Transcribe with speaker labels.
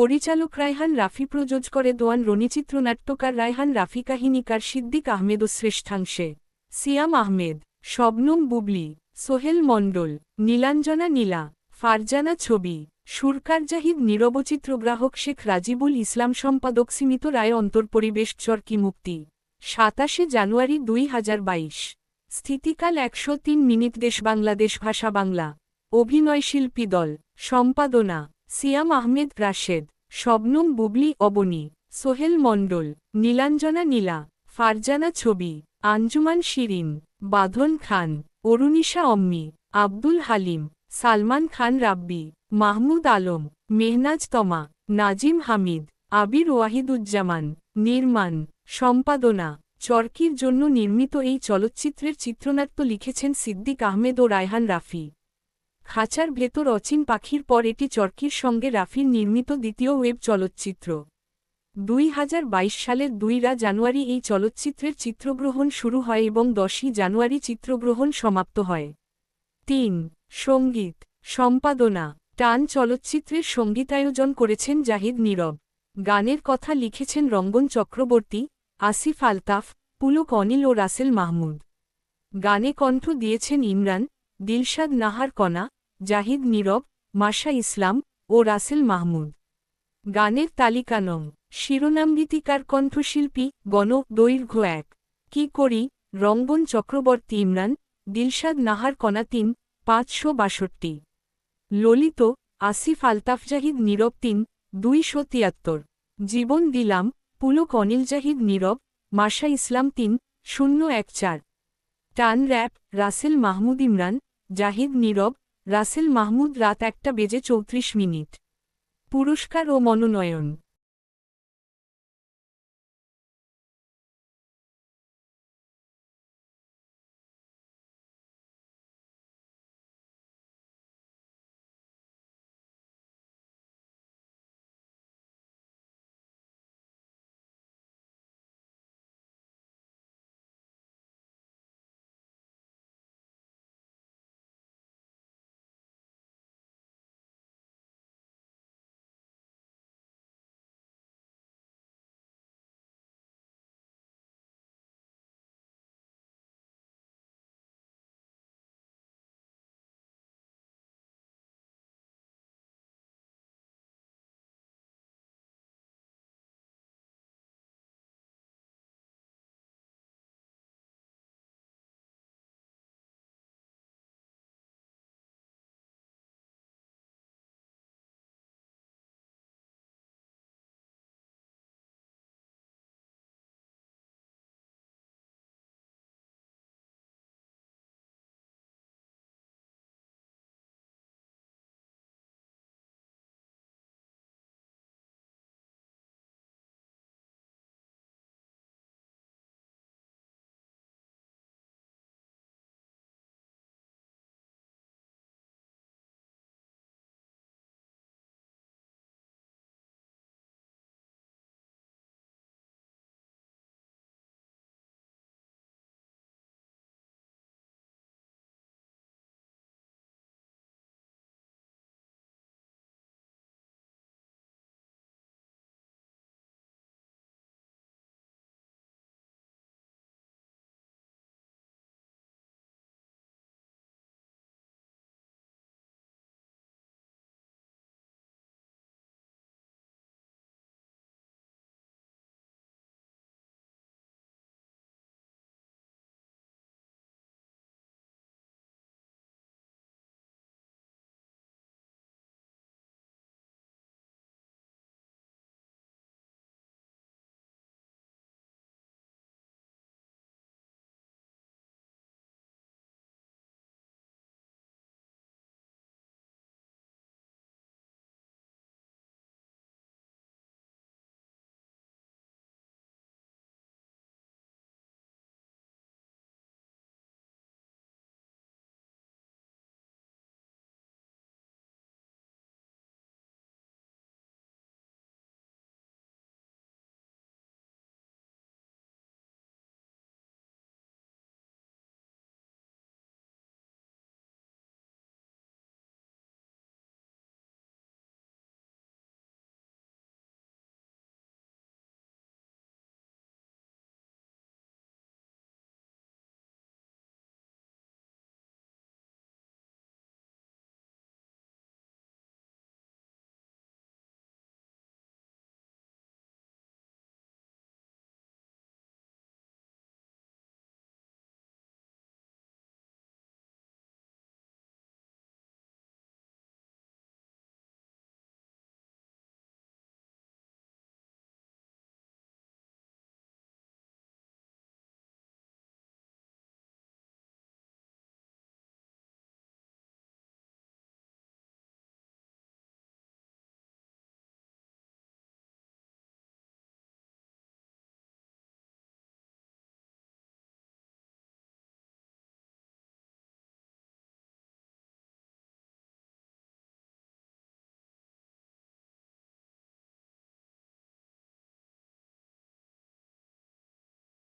Speaker 1: পরিচালক রায়হান রাফি প্রযোজ করে দোয়ান রনি চিত্রনাট্যকার রায়হান রাফি কাহিনীকার সিদ্দিক আহমেদ ও শ্রেষ্ঠাংশে। সিয়াম আহমেদ, শবনম বুবলি, সোহেল মণ্ডল, নীলাঞ্জনা নীলা, ফারজানা ছবি, সুরকার জাহিদ নিরবচিত্রগ্রাহক শেখ রাজিবুল ইসলাম সম্পাদক সীমিত রায় অন্তর্পরিবেশ চরকি মুক্তি। সাতাশে জানুয়ারি দুই হাজার বাইশ। স্থিতিকাল একশো তিন মিনিট দেশ বাংলাদেশ ভাষা বাংলা। অভিনয়শিল্পী দল। সম্পাদনা সিয়াম আহমেদ রাশেদ, শবনম বুবলি অবনী, সোহেল মণ্ডল, নীলাঞ্জনা নীলা, ফারজানা ছবি, আঞ্জুমান শিরিন, বাঁধন খান, অরুণিশা অম্মি, আব্দুল হালিম, সালমান খান রাব্বি, মাহমুদ আলম, মেহনাজ তমা, নাজিম হামিদ, আবির ওয়াহিদুজ্জামান, নির্মাণ, সম্পাদনা, চরকির জন্য নির্মিত এই চলচ্চিত্রের চিত্রনাট্য লিখেছেন সিদ্দিক আহমেদ ও রায়হান রাফি। খাঁচার ভেতর অচিন পাখির পর এটি চরকির সঙ্গে রাফির নির্মিত দ্বিতীয় ওয়েব চলচ্চিত্র। দুই হাজার বাইশ সালের দুইরা জানুয়ারি এই চলচ্চিত্রের চিত্রগ্রহণ শুরু হয় এবং দশই জানুয়ারি চিত্রগ্রহণ সমাপ্ত হয়। তিন, সংগীত, সম্পাদনা, টান চলচ্চিত্রের সঙ্গীতায়োজন করেছেন জাহিদ নীরব। গানের কথা লিখেছেন রঙ্গন চক্রবর্তী, আসিফ আলতাফ, পুলক অনিল ও রাসেল মাহমুদ। গানে কণ্ঠ দিয়েছেন ইমরান, দিলশাদ নাহার কণা জাহিদ নীরব, মাশা ইসলাম ও রাসেল মাহমুদ। গানের তালিকা নং। শিরোনামগীতিকার কণ্ঠশিল্পী গণ দৈর্ঘ্য এক। কি করি? রঙ্গন চক্রবর্তী ইমরান, দিলশাদ নাহার কণা তিন, পাঁচশো বাষট্টি। ললিত, আসিফ আলতাফ জাহিদ নীরব তিন, দুইশো তিয়াত্তর। জীবন দিলাম, পুলক অনিল জাহিদ নীরব, মাশা ইসলাম তিন, শূন্য এক চার। টান র্যাপ, রাসেল মাহমুদ ইমরান, জাহিদ নীরব রাসেল মাহমুদ রাত একটা বেজে চৌত্রিশ মিনিট। পুরস্কার ও মনোনয়ন।